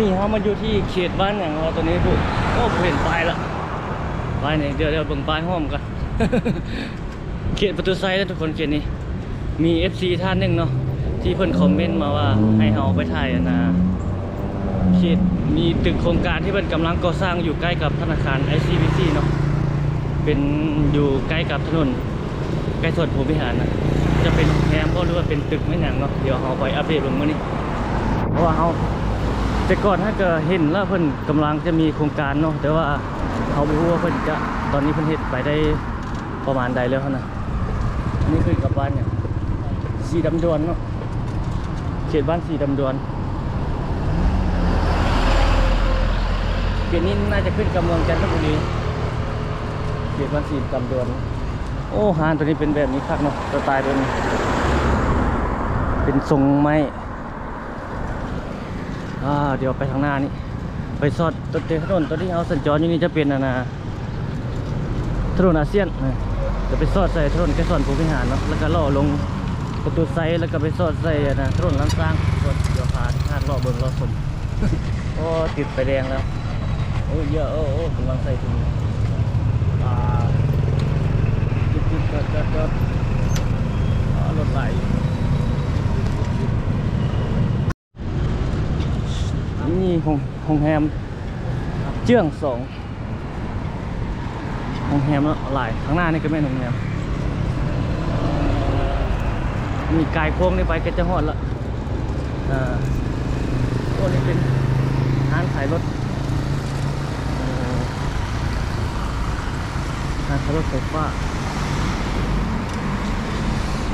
นี้เขามาอยู่ที่เขตบ้านอย่างเราตัวนี้ปุ๊โอ้เห็นป้ายละป้ายนี่เดี๋ยวเดี๋ยวเบิ่งป้ายห้อมกันเขตประตูไซด์แล้วทุกคนเขตนี้ มี FC ท่านหนึ่งเนาะที่เพิ่นคอมเมนต์มาว่าให้เฮาไปถ่ายนะเขตมีตึกโครงการที่เพิ่นกำลังก่อสร้างอยู่ใกล้กับธนาคาร ICBC เนาะเป็นอยู่ใกล้กับถนนใกล้สวนภูมิหารนะจะเป็นแคมก็หรือว่าเป็นตึกไม่หนังเนาะเดี๋ยวเฮาไปอัปเดตเบิ่งมื้อนี้เพราะว่าเฮา แต่ก่อนถ้าเกิดเห็นแล้วเพิ่นกำลังจะมีโครงการเนาะแต่ว่าเขาบ่รู้ว่าเพิ่นจะตอนนี้เพิ่นเฮ็ดไปได้ประมาณใดแล้วนะนี่คือกับบ้านเนี่ยสีดำดวนเนาะเขตบ้านสีดำดวนเขตนี้น่าจะขึ้นกับเมืองจันทบุรีเขตบ้านสีดำดวนโอ้หานตัวนี้เป็นแบบนี้คักเนาะสไตล์ตัวนี้เป็นทรงไม้ เดี๋ยวไปทางหน้านี่ ไปซอดต้นเตถนนตัวที่เอาสัญจรอยู่นี่จะเป็นอะนะถนนอาเซียนนะจะไปซอดใส่ถนนแกสอนภูมิหารเนาะแล้วก็ล่อลงประตูไซด์แล้วก็ไปซอดใส่อะนะถนนล้านสร้างส่วนเดี๋ยวพาทางล่อเบิ่งล่อชมโอ้ติดไฟแดงแล้วโอ้เยอะโอ้โอ้กำลังใส่ถุงอ่าจุดจุดจอดจอดรถไหล นี่โรงโรงแรมเจื้องสองโรงแรมแล้วหลายข้างหน้านี่ก็แม่นโรงแรมมีกายโค้งนี่ไปก็จะหอดละอ่าโอ้นี่เป็นร้านขายรถร้านขายรถไฟฟ้า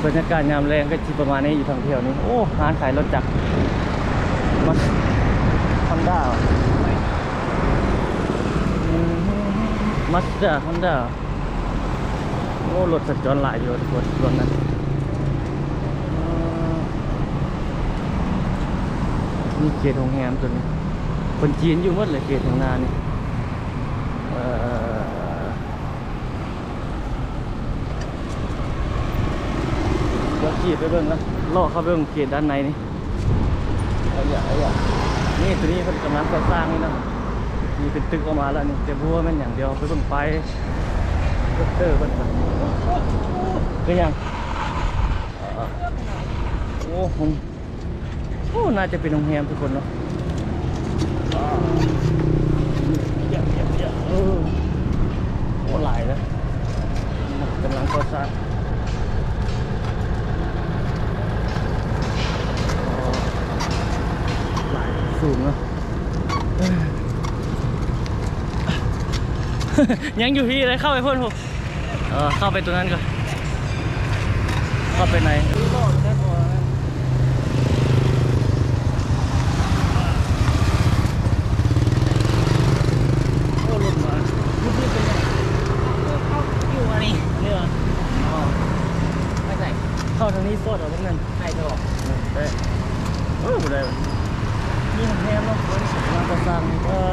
บรรยากาศยามแรงก็ที่ประมาณนี้อยู่ทางเที่ยวนี้ โอ้ร้านขายรถจักรมา อนด้ามัสด้าฮอนด้าโอ้รถสัญจรหลายอยู่ทุกคนรถนั้นเอ่อนี่เขตรงแรมตัวนี้ คนจีนอยู่หมดเลยเขตทางนานี่เอ่อเดี๋ยวขี่ไปเบิ่งนะล่อเข้าไปเบิ่งเขตด้านในนี่อาอย่าเอาอย่า นี่ตัวนี้เพิ่นกำลังก่อสร้างนี่นะนี่เป็นตึกออกมาแล้วนี่แต่บัวมันอย่างเดียวไปเบิ่งไปเตอร์เพิ่นก็ยังโอ้โหโอ้น่าจะเป็นโรงแรมทุกคนเนาะอ่าเยอะเยอะเยอะโอ้หลายนะกำลังก่อสร้าง หลาย สูงเนาะยังอยู่พี่เลยเข้าไปพ่นผมเออเข้าไปตัวนั้นก่อนเข้าไปในโอ้หลุดมาลูกนี่เป็นไงเข้าอยู่อันนี้นี่เหรออ๋อไม่ใส่เข้าทางนี้ฟอดออกทางนั้นใช่ตัวได้โอ้ได้ นี่โรงแรมเนาะบริษัทงานก่อสร้างเออ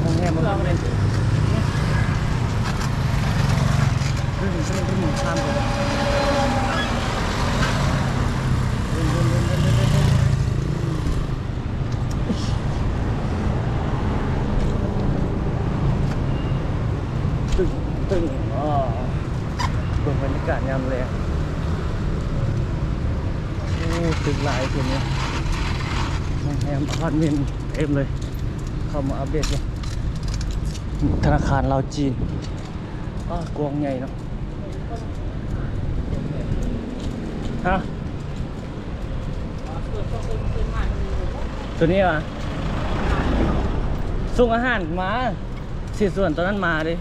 โรงแรมมันก็เป็นขึ้นขึ้นขึ้นข้ามไปเลยตึงตึงอ๋อเบิ่งบรรยากาศยามแลงโอ้ตึกหลายทีนี้ โรงแร มอพาร์ตเมนต์เต็มเลย เข้ามาอัปเดตเลยธนาคารเราวจีนอ้ากวงใหญ่เนาะฮะตัวนี้อะส่งอาหารมาสิส่วนตอนนั้นมาดิ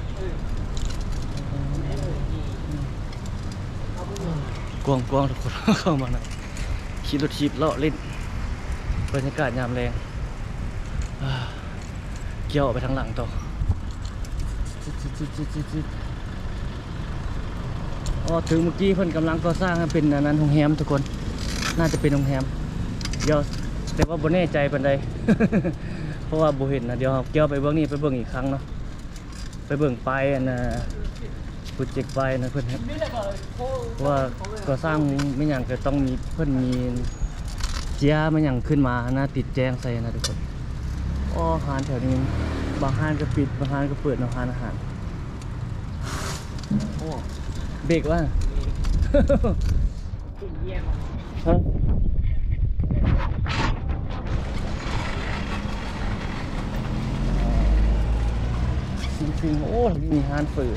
กวงกวงทุกคนเข้ามาหน่อยขี่รถชีพเลาะเล่น บรรยากาศยามแรงเกี่ยวไปทางหลังต่ออ๋อถึงเมื่อกี้เพิ่นกำลังก่อสร้างให้เป็นอันนั้นโรงแรมทุกคน น่าจะเป็นโรงแรมเดี๋ยวแต่ว่าบ่แน่ใจปานใดเพราะว่าบ่เห็นนะเดี๋ยวเกี่ยวไปเบิ่งนี่ไปเบิ่งอีกครั้งเนาะไปเบิ่งไปอันน่ะโปรเจกต์ไปนะเพิ่นเพราะว่าก่อสร้างไม่อย่างก็ต้องมีเพิ่นมี เจียมันยังขึ้นมานะติดแจ้งใส่นะทุกคนอ้อหานแถวนี้ บางห้านก็ปิดบางห้านก็เปิดนาะห้านอาหารโอ้เบรกว่าขึ้นเยี่ยมฮะจริงๆโอ้มีห้านฝือ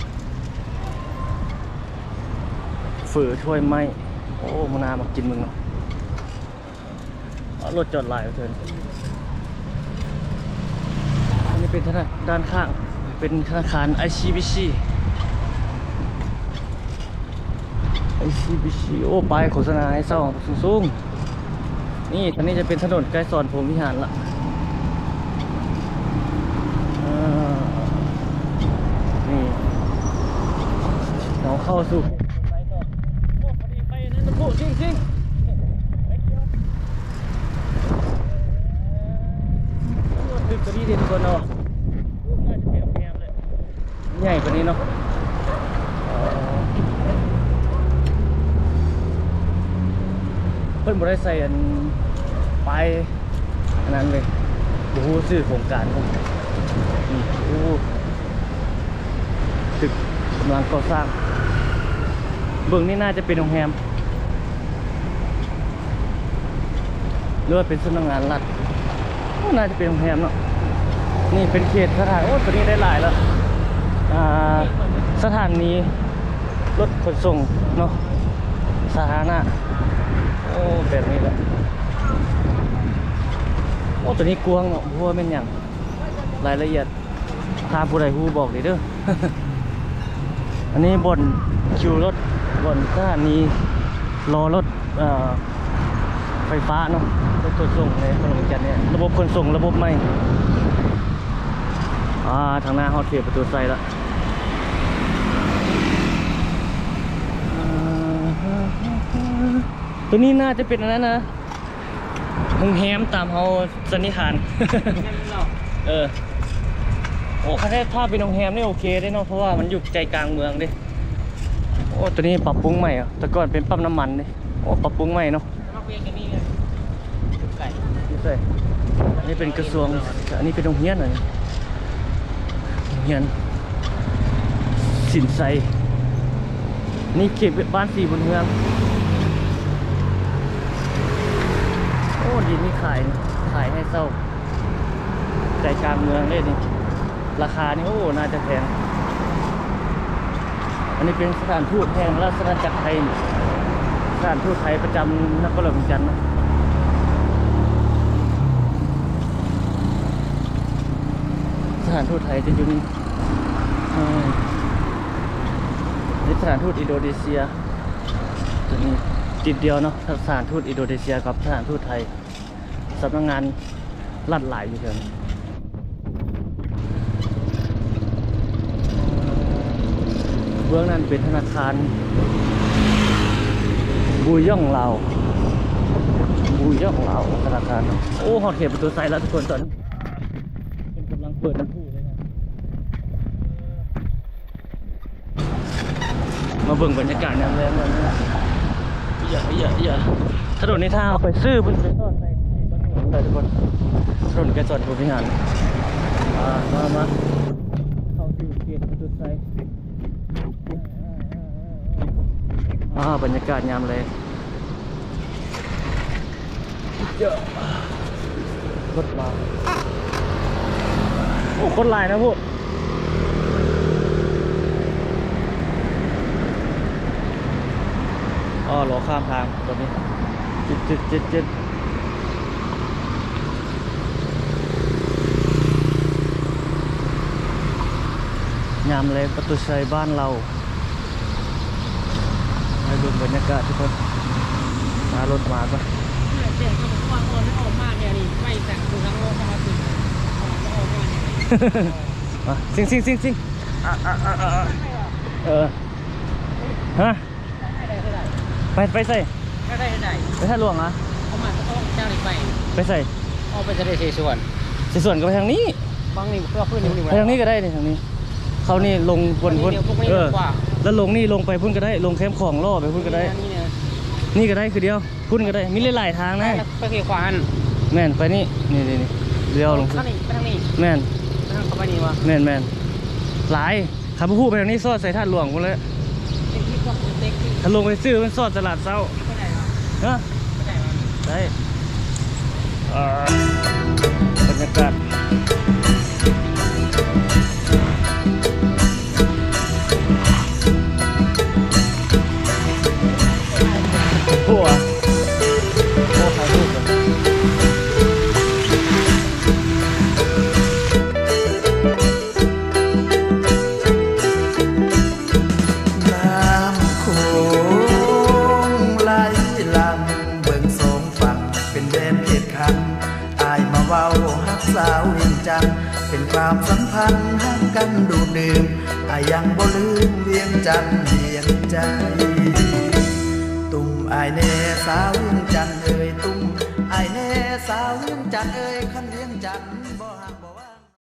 ฝือช่วยไหมโอ้มานาวมากินมึงเนาะ รถจอดหลายเอาเถินอันนี้เป็นธนาด้านข้าง เป็นธนาคาร ICBC ICBC โอ้ป้ายโฆษณาให้เศร้าสูงๆ นี่อันนี้จะเป็นถนนใกล้สอนผมวิหารละนี่เราเข้าสู่ไปต่อโอ้พอดีไปนั่นนะพูดจริงจริงตึกตัวนี้เด่นกว่าเนาะน่าจะเป็นโรงแรมเลยใหญ่กว่านี้เนาะอ๋อ เพิ่นบ่ได้ใส่อันปอันนั้นเลยโอ้โหชื่อโครงการผมนี่โอ้ตึกกำลังก่อสร้าง เบื้องนี้น่าจะเป็นโรงแรมหรือว่าเป็นสำนักงานรัฐน่าจะเป็นโรงแรมเนาะนี่เป็นเขตสถานโอ้ตัวนี้ได้หลายแล้วอ่าสถานีรถขนส่งเนาะสาธารณะ อ้แบบนี้แหละโอ้ตัวนี้กวางเนาะเพราะว่าเป็นอย่างรายละเอียดทางผู้ใดผู้บอกเลยเด้อ อันนี้บนคิวรถบนสถานีรอรถไฟฟ้าเนาะรถขนส่งในขนมจันเนี่ยระบบขนส่งระบบใหม่อ่าทางหน้าฮอตเทียประตูไซแล้ว ตัวนี้น่าจะเป็นอันนั้นนะโรงแรมตามเฮาสันนิษฐานงั้นเราเออ โอ้ประเทศถ้าเป็นโรงแรมนี่โอเคได้เนาะเพราะว่ามันอยู่ใจกลางเมืองดิ โอ้ตัวนี้ปรับปรุงใหม่เหรอะแต่ก่อนเป็นปั๊มน้ำมันดิ โอ้ปรับปรุงใหม่เนาะเราเวียนกันนี่เลยไก่นี่ใส่อันนี้เป็นกระทรวง อันนี้เป็นโรงเรียนเหรอโรงเรียน สินไซนี่เก็บบ้านสีบนเมืองโอ้ดินนี่ขายขายให้เศร้าใจกลางเมืองเลยนี่ราคานี่โอ้น่าจะแพงอันนี้เป็นสถานทูตแห่งราชอาณาจักรไทยสถานทูตไทยประจำนครหลวงจันทร์นะสถานทูตไทยจะอยู่นี่นี่สถานทูตอินโดนีเซียจะมีติดเดียวเนาะสถานทูตอินโดนีเซียกับสถานทูตไทย สำนักงานลัดหลายอยู่เดียวนี้เบื้องนั้นเป็นธนาคารบูย่องเราบูย่องเราธนาคาร โอ้หอดเขตประตูไซแล้วทุกคนตอนนี้เป็นกำลังเปิดน้ำพุเลยนะมาเบิ่งบรรยากาศยามแรงเลยนะอย่าอย่าอย่าถนนนี้ถ้าเอาไปซื้อมันไปทอดในบ้นหลวง เลยทุกคนถนนแกจอดบริหารอ่ามามาเข้าสู่เขตประตูไซอ่าบรรยากาศยามเลยเยอะรถมาโอ้คนหลายนะพวกอ๋อรอข้ามทางตอนนี้จิดจิดจิดจิด ยามเลยประตูชัยบ้านเราให้ดูบรรยากาศทุกคนมารถมาก็เสียงเขาบอกว่าโอนไม่ออกมาเนี่ยนี่ไม่แต่งดูทั้งโลกเข้ามาถึงออกมาออกมาเนี่ยมาซิงซิงซิงซิงอะอะอะอะอะเออฮะได้เท่าไหร่ไปไปใส่ได้เท่าไหร่ไปท่าหลวงเหรอะเขามาก็ต้องจ้างอีกไปไปใส่เอาไปจะได้เทส่วนสิส่วนก็ไปทางนี้บางนี่ก็ขึ้นนี่ไปทางนี้ก็ได้นี่ทางนี้ เขานี่ลงบนบนพวกนี้เออกว่าแล้วลงนี่ลงไปพุ่นก็ได้ลงแคมป์ของล่อไปพุ่นก็ได้ นี่เนี่ยนี่ก็ได้คือเดียวเพุ่นก็ได้มีหลายๆทางนะไปเขียขวานแม่นไปนี่นี่นี่นี่เลี้ยวลงทางนี้ไปทางนี้แม่นไปทางเข้าไปนี่วะแม่นแม่นหลายขับพูดไปทางนี้ซอดใส่ท่าหลวงหมดเลยไอ้ที่พวกเด็กที่ถ้าลงไปซื้อมันซอดตลาดเช้าไปไหนวะฮะไปไหนวะได้อ่าบรรยากาศ จันทน์เป็นความสัมพันธ์ฮักกันดูดื่มอายังบ่ลืมเวียงจันทน์เวียงใจ ตุ้มอายแน่สาวเวียงจันทน์เอ่ยตุ้มอายแน่สาวเวียงจันทน์เอ่ยขันเวียงจันทน์